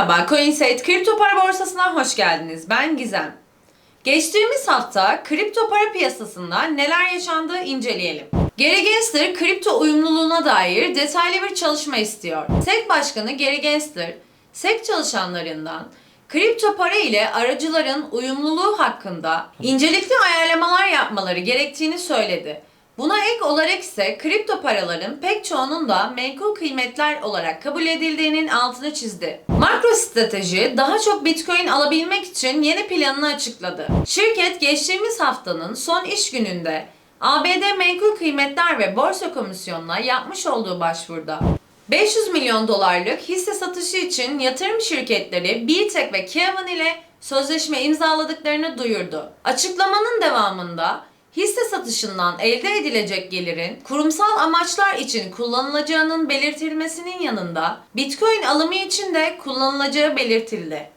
Merhaba, CoinSate kripto para borsasına hoş geldiniz. Ben Gizem. Geçtiğimiz hafta kripto para piyasasında neler yaşandığı inceleyelim. Gary Gensler kripto uyumluluğuna dair detaylı bir çalışma istiyor. SEC Başkanı Gary Gensler, SEC çalışanlarından kripto para ile aracıların uyumluluğu hakkında incelikli ayarlamalar yapmaları gerektiğini söyledi. Buna ek olarak ise kripto paraların pek çoğunun da menkul kıymetler olarak kabul edildiğinin altını çizdi. MicroStrateji daha çok Bitcoin alabilmek için yeni planını açıkladı. Şirket geçtiğimiz haftanın son iş gününde ABD Menkul Kıymetler ve Borsa Komisyonu'na yapmış olduğu başvuruda 500 milyon dolarlık hisse satışı için yatırım şirketleri BTEC ve Kevin ile sözleşme imzaladıklarını duyurdu. Açıklamanın devamında hisse satışından elde edilecek gelirin kurumsal amaçlar için kullanılacağının belirtilmesinin yanında Bitcoin alımı için de kullanılacağı belirtildi.